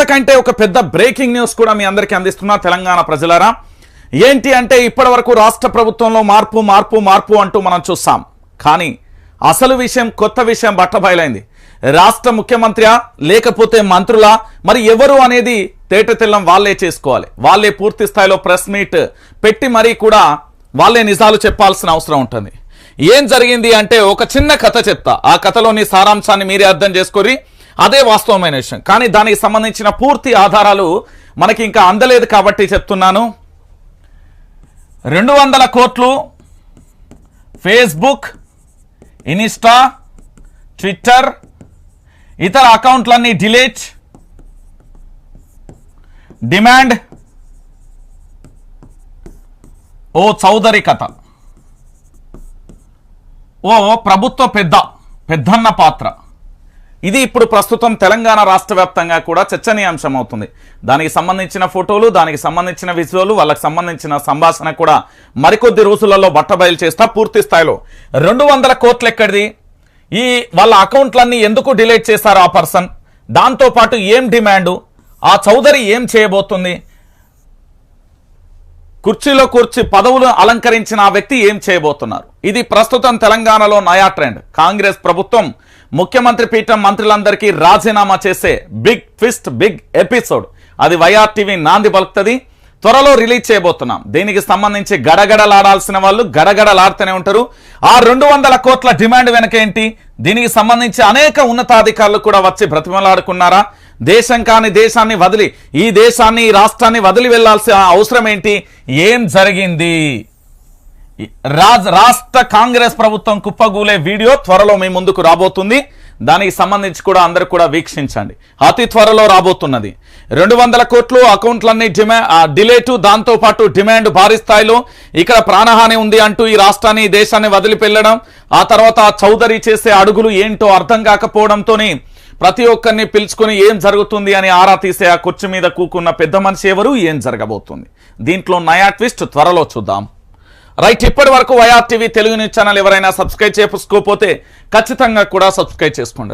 అంతకంటే ఒక పెద్ద బ్రేకింగ్ న్యూస్ కూడా మీ అందరికీ అందిస్తున్నా తెలంగాణ ప్రజలారా. ఏంటి అంటే ఇప్పటి వరకు రాష్ట్ర ప్రభుత్వంలో మార్పు మార్పు మార్పు అంటూ మనం చూస్తాం. కానీ అసలు విషయం కొత్త విషయం బట్టబయలైంది. రాష్ట్ర ముఖ్యమంత్రియా లేకపోతే మంత్రులా? మరి ఎవరు అనేది తేటతెల్లం వాళ్ళే చేసుకోవాలి. వాళ్ళే పూర్తి స్థాయిలో ప్రెస్ మీట్ పెట్టి మరీ కూడా వాళ్ళే నిజాలు చెప్పాల్సిన అవసరం ఉంటుంది. ఏం జరిగింది అంటే ఒక చిన్న కథ చెప్తా. ఆ కథలోని సారాంశాన్ని మీరే అర్థం చేసుకొని అదే వాస్తవమైన విషయం. కానీ దానికి సంబంధించిన పూర్తి ఆధారాలు మనకి ఇంకా అందలేదు కాబట్టి చెప్తున్నాను. రెండు వందల కోట్లు ఫేస్బుక్ ఇన్స్టా ట్విట్టర్ ఇతర అకౌంట్లన్నీ డిలీట్. డిమాండ్. ఓ చౌదరి కథ. ఓ ప్రభుత్వ పెద్ద పెద్దన్న పాత్ర. ఇది ఇప్పుడు ప్రస్తుతం తెలంగాణ రాష్ట్ర వ్యాప్తంగా కూడా చర్చనీయాంశం అవుతుంది దానికి సంబంధించిన ఫోటోలు దానికి సంబంధించిన విజువలు వాళ్ళకి సంబంధించిన సంభాషణ కూడా మరికొద్ది రోజులలో బట్టబయలు చేస్తా పూర్తి స్థాయిలో. రెండు వందల కోట్లు ఎక్కడిది ఈ వాళ్ళ అకౌంట్లన్నీ ఎందుకు డిలీట్ చేశారు ఆ పర్సన్? దాంతోపాటు ఏం డిమాండు? ఆ చౌదరి ఏం చేయబోతుంది? కుర్చీలో కూర్చి పదవులు అలంకరించిన ఆ వ్యక్తి ఏం చేయబోతున్నారు? ఇది ప్రస్తుతం తెలంగాణలో నయా ట్రెండ్. కాంగ్రెస్ ప్రభుత్వం ముఖ్యమంత్రి పీఠం మంత్రులందరికీ రాజీనామా చేసే బిగ్ ట్విస్ట్ బిగ్ ఎపిసోడ్. అది వైఆర్ టీవీ నాంది పలుకుతుంది. త్వరలో రిలీజ్ చేయబోతున్నాం. దీనికి సంబంధించి గడగడలాడాల్సిన వాళ్ళు గడగడలాడుతూనే ఉంటారు. ఆ రెండు వందల కోట్ల డిమాండ్ వెనక ఏంటి? దీనికి సంబంధించి అనేక ఉన్నతాధికారులు కూడా వచ్చి బ్రతిమలాడుకున్నారా? దేశం కాని దేశాన్ని వదిలి ఈ దేశాన్ని ఈ రాష్ట్రాన్ని వదిలి వెళ్ళాల్సిన అవసరం ఏంటి? ఏం జరిగింది? రాజ్ రాష్ట్ర కాంగ్రెస్ ప్రభుత్వం కుప్పగూలే వీడియో త్వరలో మీ ముందుకు రాబోతుంది. దానికి సంబంధించి కూడా అందరు కూడా వీక్షించండి. అతి త్వరలో రాబోతున్నది. రెండు వందల కోట్లు అకౌంట్లన్నీ డిమా డిలేటు దాంతో పాటు డిమాండ్ భారీ స్థాయిలో ఇక్కడ ప్రాణహాని ఉంది అంటూ ఈ రాష్ట్రాన్ని ఈ దేశాన్ని వదిలిపెళ్ళడం ఆ తర్వాత చౌదరి చేసే అడుగులు ఏంటో అర్థం కాకపోవడంతోనే ప్రతి ఒక్కరిని పిలుచుకొని ఏం జరుగుతుంది అని ఆరా తీసే ఆ కుర్చీ మీద కూకున్న పెద్ద మనిషి ఎవరు? ఏం జరగబోతుంది? దీంట్లో నయా ట్విస్ట్ త్వరలో చూద్దాం. రైట్ ఇప్పటి వరకు Y R TV Telugu news channel ఎవరైనా సబ్స్క్రైబ్ చేసుకోకపోతే ఖచ్చితంగా కూడా సబ్స్క్రైబ్ చేసుకోండి.